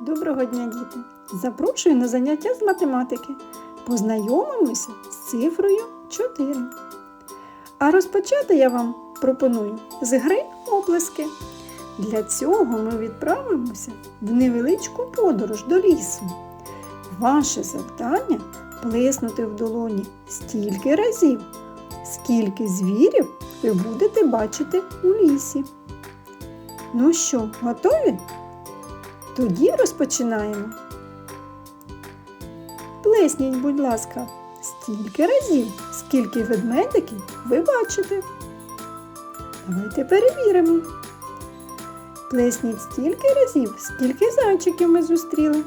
Доброго дня, діти! Запрошую на заняття з математики. Познайомимося з цифрою 4. А розпочати я вам пропоную з гри оплески. Для цього ми відправимося в невеличку подорож до лісу. Ваше завдання плеснути в долоні стільки разів, скільки звірів ви будете бачити у лісі. Ну що, готові? Тоді розпочинаємо. Плесніть, будь ласка, стільки разів, скільки ведмедиків ви бачите. Давайте перевіримо. Плесніть стільки разів, скільки зайчиків ми зустріли.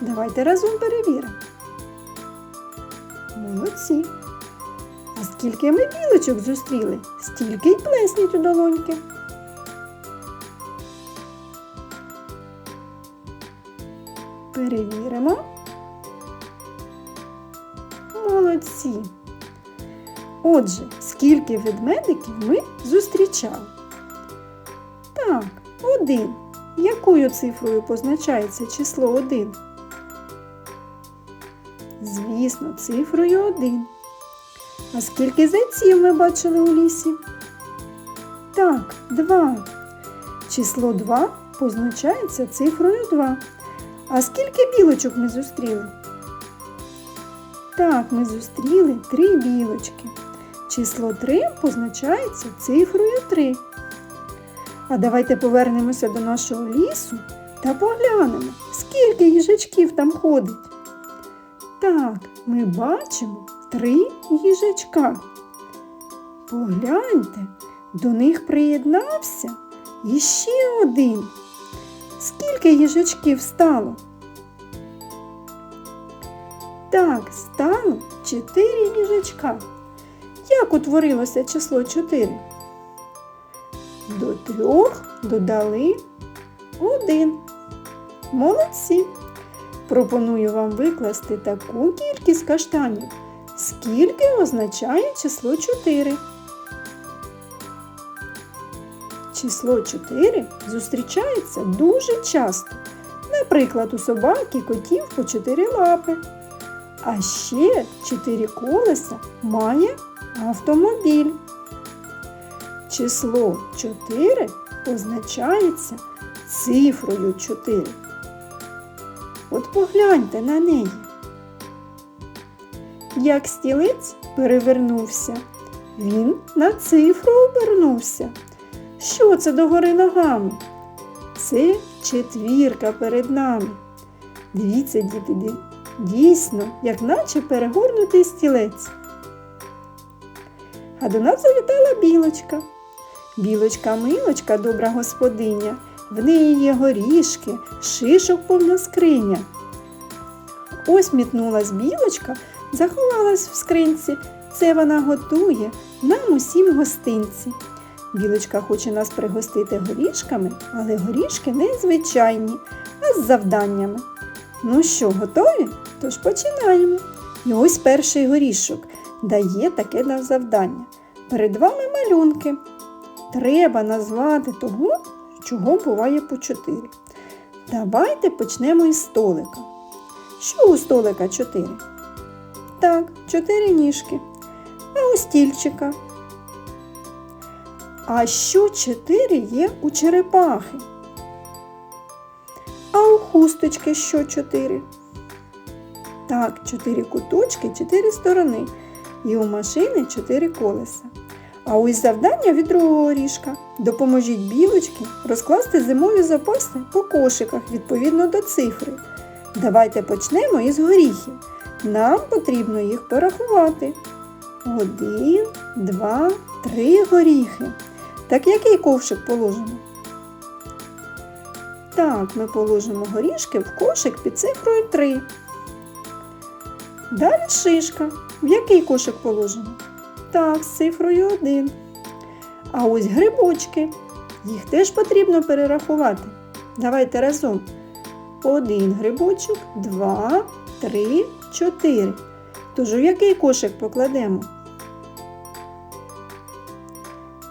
Давайте разом перевіримо. Молодці. А скільки ми білочок зустріли, стільки й плесніть у долоньки. Перевіримо. Молодці. Отже, скільки ведмедиків ми зустрічали? Так, один. Якою цифрою позначається число 1? Звісно, цифрою 1. А скільки зайців ми бачили у лісі? Так, 2. Число 2 позначається цифрою 2. А скільки білочок ми зустріли? Так, ми зустріли три білочки. Число 3 позначається цифрою 3. А давайте повернемося до нашого лісу та поглянемо, скільки їжачків там ходить. Так, ми бачимо три їжачка. Погляньте, до них приєднався іще один. Скільки їжачків стало? Так, стало чотири їжачка. Як утворилося число 4? До трьох додали один. Молодці! Пропоную вам викласти таку кількість каштанів, скільки означає число 4. Число 4 зустрічається дуже часто. Наприклад, у собаки котів по 4 лапи. А ще 4 колеса має автомобіль. Число 4 позначається цифрою 4. От погляньте на неї. Як стілець перевернувся, він на цифру обернувся. Що це догори ногами? Це четвірка перед нами. Дивіться, діти, ді- дійсно, як наче перегорнутий стілець. А до нас завітала білочка. Білочка-милочка, добра господиня, в неї є горішки, шишок повна скриня. Ось мітнулась білочка, заховалась в скринці. Це вона готує нам усім гостинці. Білочка хоче нас пригостити горішками, але горішки не звичайні, а з завданнями. Ну що, готові? Тож починаємо. І ось перший горішок дає таке нам завдання. Перед вами малюнки. Треба назвати того, чого буває по чотири. Давайте почнемо із столика. Що у столика чотири? Так, чотири ніжки. А у стільчика? А що чотири є у черепахи? А у хусточки що чотири? Так, чотири куточки, чотири сторони. І у машини чотири колеса. А ось завдання від другого горішка. Допоможіть білочки розкласти зимові запаси по кошиках відповідно до цифри. Давайте почнемо із горіхів. Нам потрібно їх порахувати. Один, два, три горіхи. Так який ковшик положимо? Так, ми положимо горішки в кошик під цифрою 3. Далі шишка. В який кошик положимо? Так, з цифрою 1. А ось грибочки. Їх теж потрібно перерахувати. Давайте разом. Один грибочок, два, три, чотири. Тож у який кошик покладемо?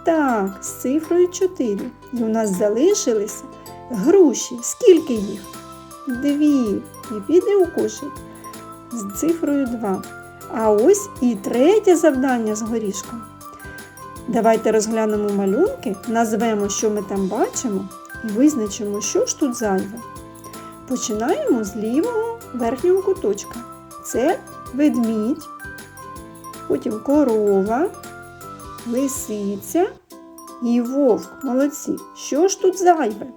Так, з цифрою 4. І у нас залишилися Груші. Скільки їх? Дві. І піде у кошик з цифрою 2. А ось і третє завдання з горішком. Давайте розглянемо малюнки, назвемо, що ми там бачимо, і визначимо, що ж тут зайве. Починаємо з лівого верхнього куточка. Це ведмідь, потім корова, лисиця і вовк. Молодці. Що ж тут зайве?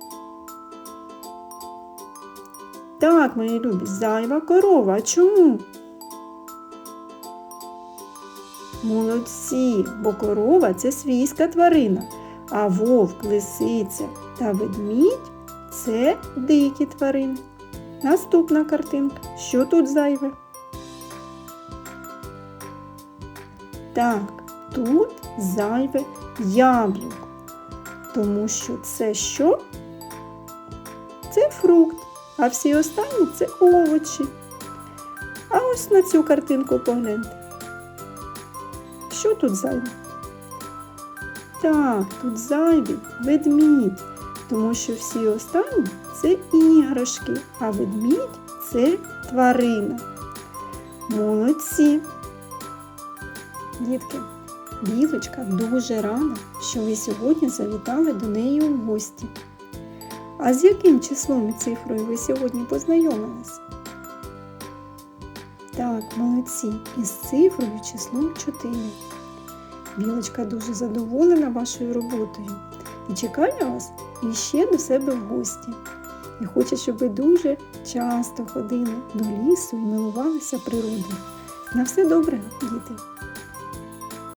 Так, мої любі, зайва корова. Чому? Молодці, бо корова це свійська тварина, а вовк, лисиця та ведмідь це дикі тварини. Наступна картинка. Що тут зайве? Так, тут зайве яблуко. Тому що це що? Це фрукт, а всі останні це овочі. А ось на цю картинку погляньте. Що тут зайве? Так, тут зайвий ведмідь, тому що всі останні це іграшки, а ведмідь це тварина. Молодці. Дітки, білочка дуже рада, що ви сьогодні завітали до неї у гості. А з яким числом і цифрою ви сьогодні познайомились? Так, молодці, із цифрою числом 4. Білочка дуже задоволена вашою роботою і чекає вас іще до себе в гості. І хоче, щоб ви дуже часто ходили до лісу і милувалися природою. На все добре, діти!